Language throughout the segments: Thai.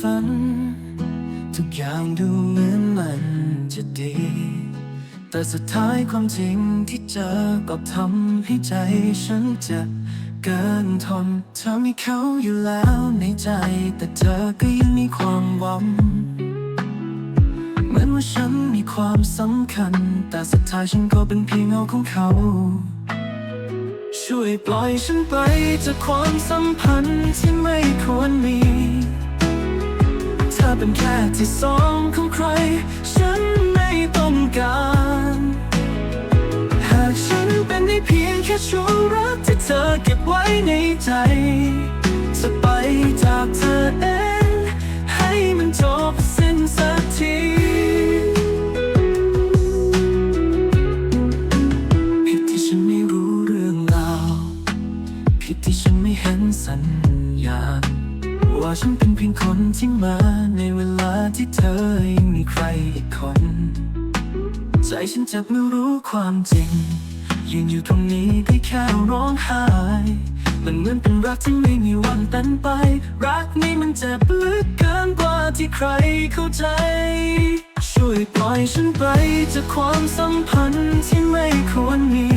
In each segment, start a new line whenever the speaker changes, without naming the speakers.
ทุกอย่างดูเหมือนมันจะดี แต่สุดท้ายความจริงที่เจอก็ทำให้ใจฉันเจ็บเกินทนเธอมีเขาอยู่แล้วในใจ แต่เธอก็ยังมีความหวังเหมือนว่าฉันมีความสำคัญ แต่สุดท้ายฉันก็เป็นเพียงเงาของเขา ช่วยปล่อยฉันไปจากความสัมพันธ์ที่ไม่ควรมี เป็นแค่ที่สองของใคร ฉันไม่ต้องการ หากฉันเป็นได้เพียงแค่ช่วงรักที่เธอเก็บไว้ในใจ จะไปจากเธอเองให้มันจบ ว่าฉันเป็นเพียงคนที่มาในเวลาที่เธอยังมีใครอีกคน ใจฉันจ็บไม่รู้ความจริง ยืนอยู่ตรงนี้ได้แค่ร้องไห้มันเหมือนเป็นรักที่ไม่มีวันตันไป รักนี้มันเจ็บลึกเกินกว่าที่ใครเข้าใจ ช่วยปล่อยฉันไปจากความสัมพันธ์ที่ไม่ควรมี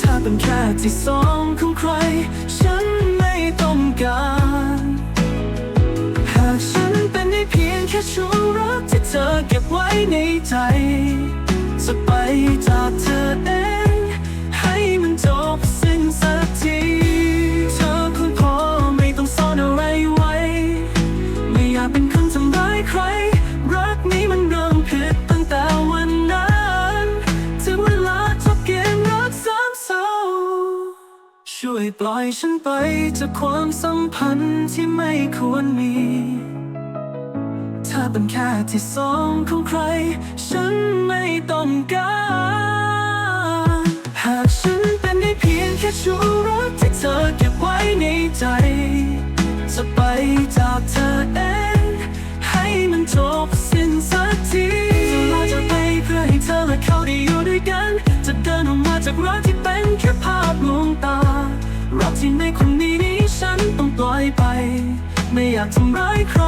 ถ้าเป็นแค่ที่สองของใคร ช่วงรักที่เธอเก็บไว้ในใจจะไปจากเธอเอง ให้มันจบสิ้นสักที เธอคงพอไม่ต้องซ่อนอะไรไว้ ไม่อยากเป็นคนทำร้ายใคร รักนี้มันเริ่มผิดตั้งแต่วันนั้น ถึงเวลาจบเกมรักสามเศร้า ช่วยปล่อยฉันไปจากความสัมพันธ์ที่ไม่ควรมี ถ้าเป็นแค่ที่สองของใคร ฉันไม่ต้องการ หากฉันเป็นได้เพียงแค่ชู้รักที่เธอเก็บไว้ในใจ จะไปจากเธอเอง ให้มันจบสิ้นสักทีจะลาจากไปเพื่อให้เธอและเขาได้อยู่ด้วยกัน จะเดินออกมาจากรักที่เป็นแค่ภาพลวงตารักที่ในคนนี้นี้ฉันต้องปล่อยไป ไม่อยากทำร้ายใคร